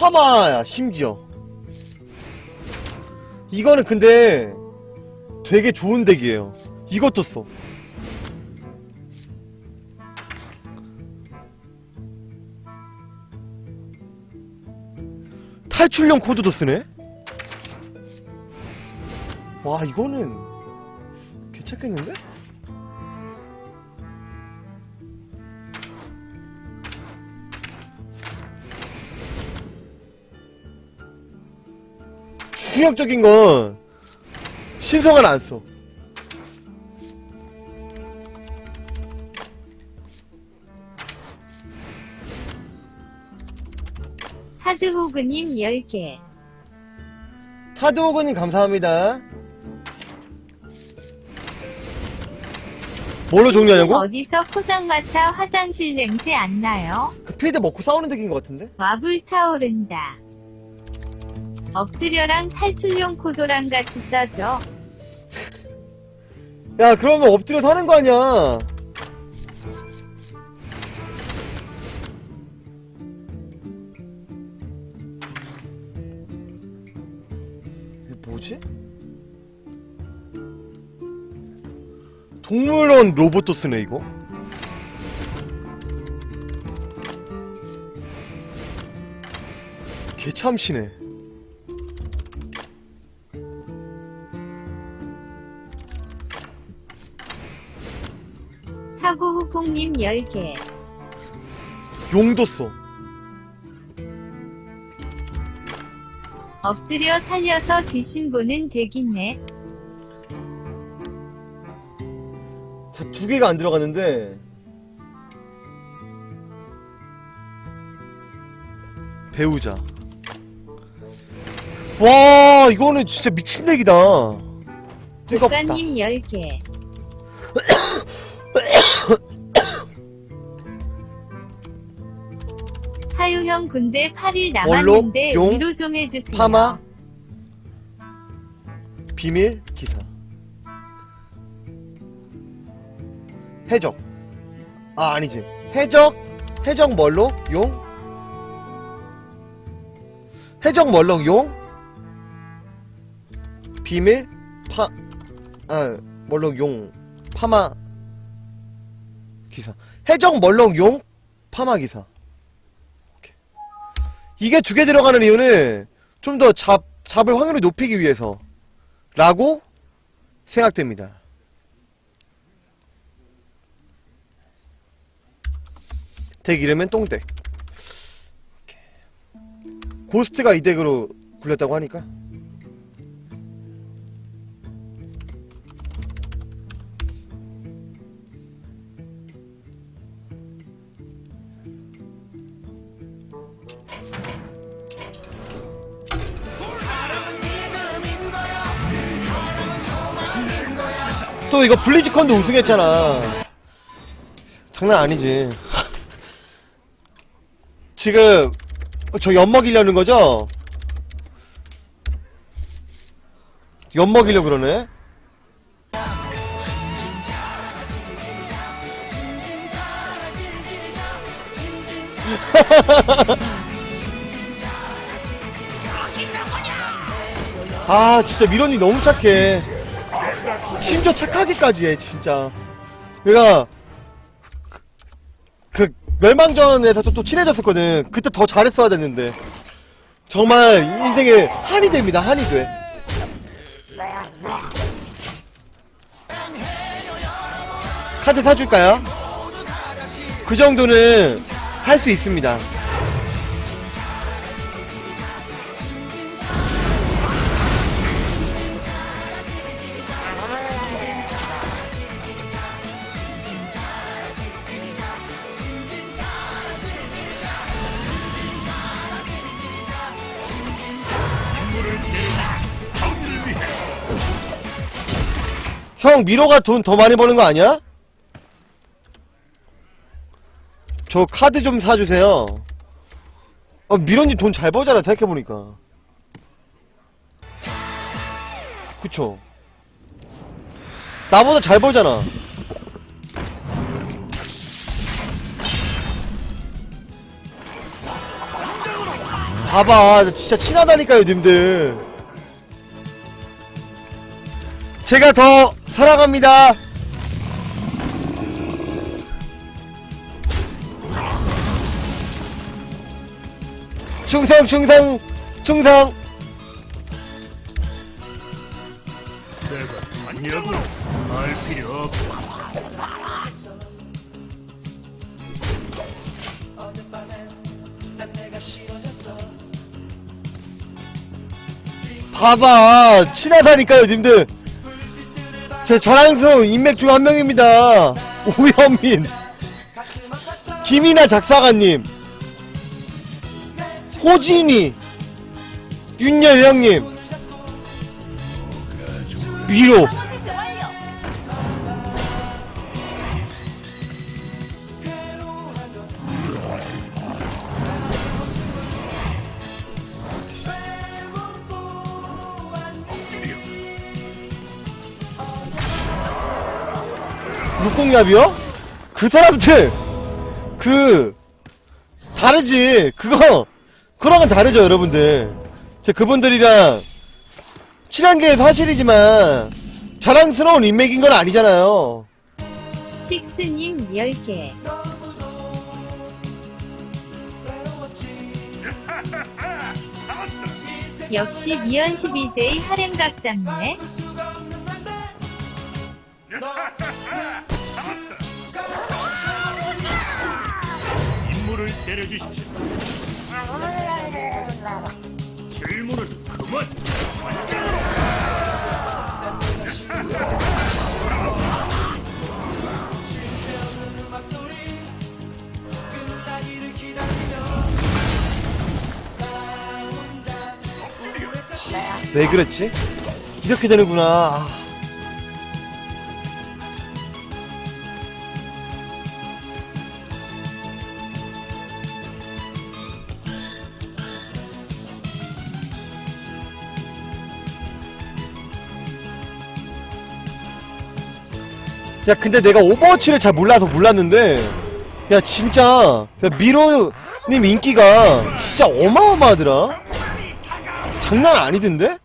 파마야 심지어 이거는 근데 되게 좋은 덱이에요 이것도 써 탈출용 코드도 쓰네? 와 이거는 괜찮겠는데? 충격적인 건 신성한 안 써. 하드호그님 10개. 타드오건님 감사합니다. 뭘로 정리하냐고? 어디서 포장마차 화장실 냄새 안 나요? 그 필드 먹고 싸우는 덱인 것 같은데? 와불 타오른다. 엎드려랑 탈출용 코도랑 같이 써줘. 야 그러면 엎드려 사는 거 아니야 이게 뭐지? 동물원 로봇도 쓰네 이거 개참시네 콩님 10개. 용도 써 엎드려 살려서 귀신 보는 덱이네. 자, 두 개가 안 들어갔는데 배우자 와 이거는 진짜 미친 덱이다 뜨겁다 국가님 10개. 형 군대 8일 남았는데 용, 위로 좀 해주세요. 파마 비밀 기사. 해적. 아 아니지. 해적 해적 멀록 용? 해적 멀록 용? 비밀 파 아 멀록 용 파마 기사. 해적 멀록 용 파마 기사. 이게 두 개 들어가는 이유는 좀 더 잡, 잡을 확률을 높이기 위해서 라고 생각됩니다. 덱 이름은 똥덱. 고스트가 이 덱으로 굴렸다고 하니까. 또 이거 블리즈컨도 우승했잖아. 장난 아니지. 지금 저 엿먹이려는 거죠? 엿먹이려 그러네. 아 진짜 미련이 너무 착해. 심지어 착하기까지 해 진짜. 내가 그, 그 멸망전에서 또, 또 친해졌었거든. 그때 더 잘했어야 됐는데. 정말 인생에 한이 됩니다 한이 돼. 카드 사줄까요? 그 정도는 할 수 있습니다 형 미로가 돈 더 많이 버는 거 아니야? 저 카드 좀 사주세요. 어, 미로님 돈 잘 버잖아 생각해보니까. 그쵸? 나보다 잘 벌잖아. 봐봐 진짜 친하다니까요 님들 제가 더 사랑합니다 충성 충성 충성 내가 말 필요 없다. 봐봐 친하다니까요 님들 제 자랑스러운 인맥 중 한 명입니다. 오현민. 김이나 작사가님. 호진이. 윤열 형님. 위로 육공yap이요? 그 사람들 그 다르지 그거 그랑은 다르죠 여러분들 제 그분들이랑 친한 게 사실이지만 자랑스러운 인맥인 건 아니잖아요 식스님 10개. 역시 미연 12j 하렘각 잡네. 임무를 내려주십시오. 질문은 그만. 왜 그랬지? 이렇게 되는구나 아. 야 근데 내가 오버워치를 잘 몰라서 몰랐는데 야 진짜 야, 미로님 인기가 진짜 어마어마하더라 장난 아니던데?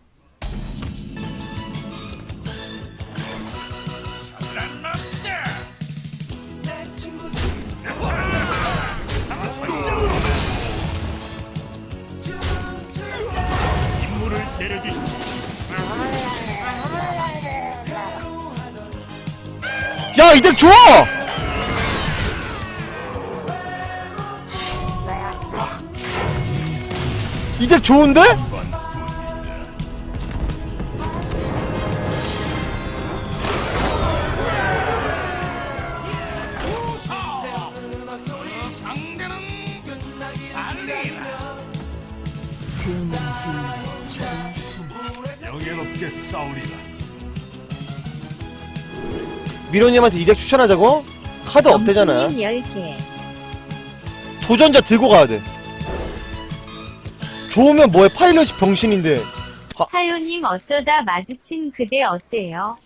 야 이덱 좋아! 이덱 좋은데? 미로님한테 이 덱 추천하자고? 카드 없대잖아 엄수님 10개. 도전자 들고 가야 돼 좋으면 뭐해 파일럿이 병신인데 사요님 어쩌다 마주친 그대 어때요?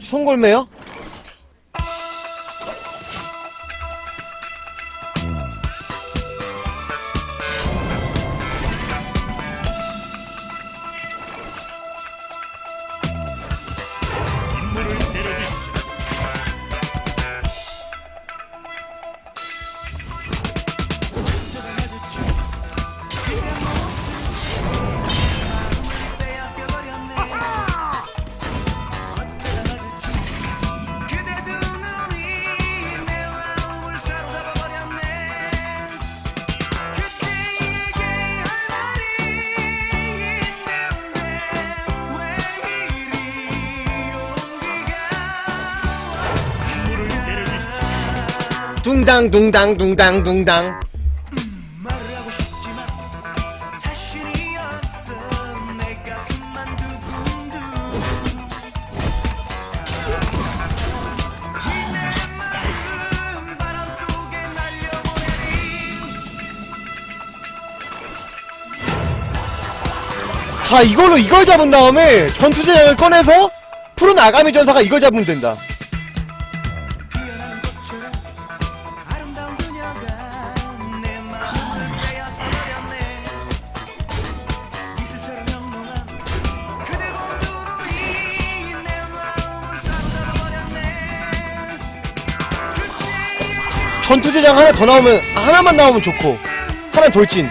송골매요? 둥당 둥당 둥당 둥당. 자 이걸로 이걸 잡은 다음에 전투제장을 꺼내서 푸른 아가미 전사가 이걸 잡으면 된다 전투대장 하나 더 나오면 하나만 나오면 좋고. 하나 돌진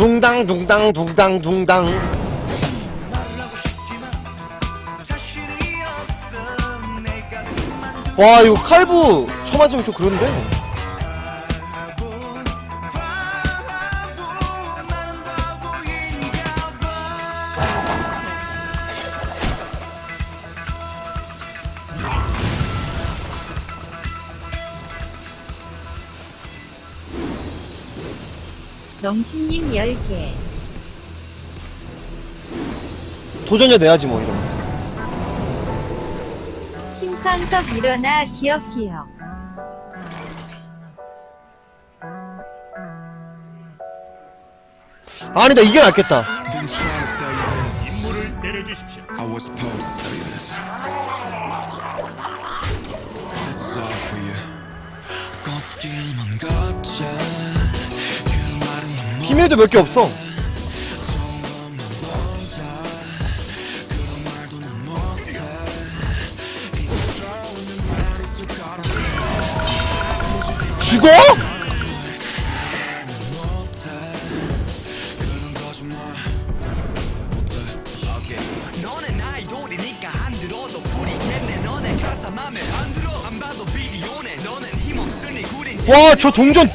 둥당 둥당 둥당 둥당. 와 이거 칼부 쳐맞으면 좀 그런데 농신님 10개. 도전자 내야지 뭐 이러면 김광석 일어나 기억기억. 아니 나 이게 낫겠다 Been trying to tell you this. 임무를 내려주십시오. I was supposed to tell you. This 비밀도 몇 개 없어 죽어? 와 저 동전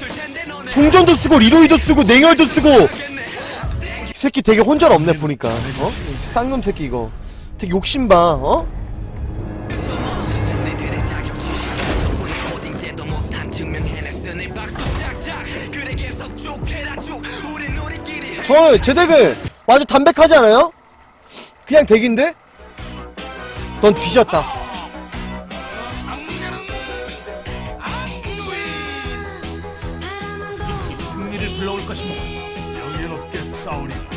동전도 쓰고 리로이도 쓰고 냉혈도 쓰고 이 새끼 되게 혼절 없네 보니까 어? 쌍놈 새끼 이거 되게 욕심봐 어? 저 제덱은 아주 담백하지 않아요? 그냥 덱인데? 넌 뒤졌다 명예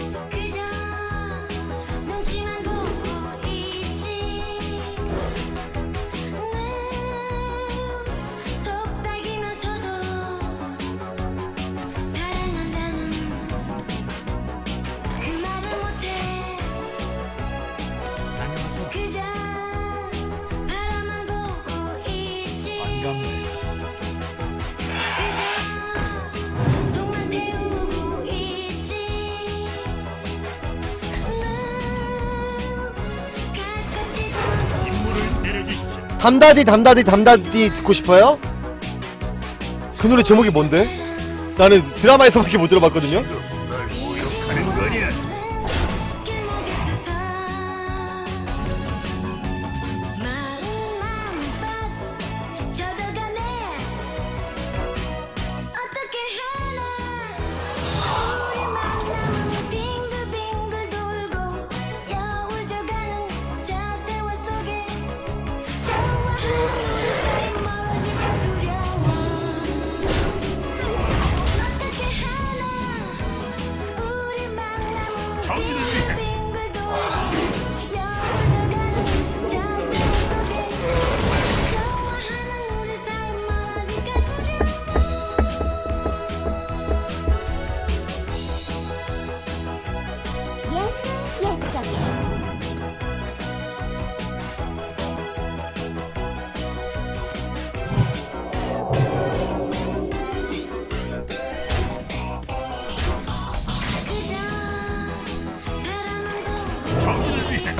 담다디 담다디 담다디 듣고 싶어요? 그 노래 제목이 뭔데? 나는 드라마에서밖에 못 들어봤거든요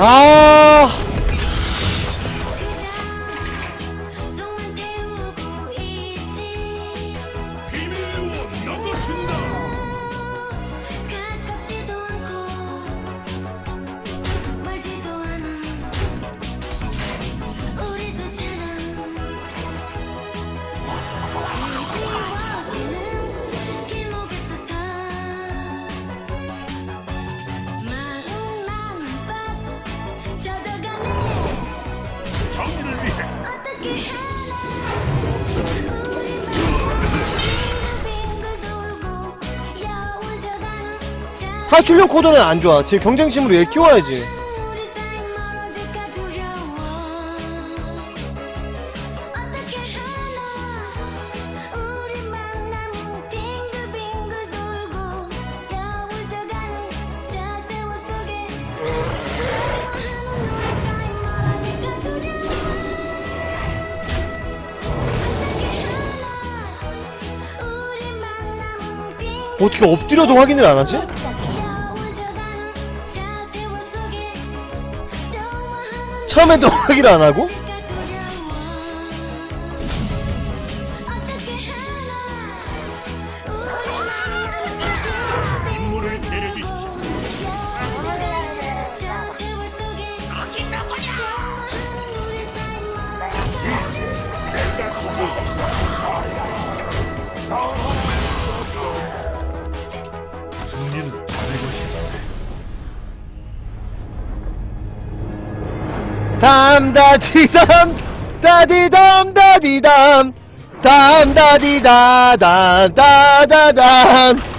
아 탈출용 코드는 안 좋아. 제 경쟁심으로 얘 키워야지. 어떻게 엎드려도 확인을 안 하지? 처음에도 확인을 안 하고? 담다디담 다디담 다디담 담다디다담 다다담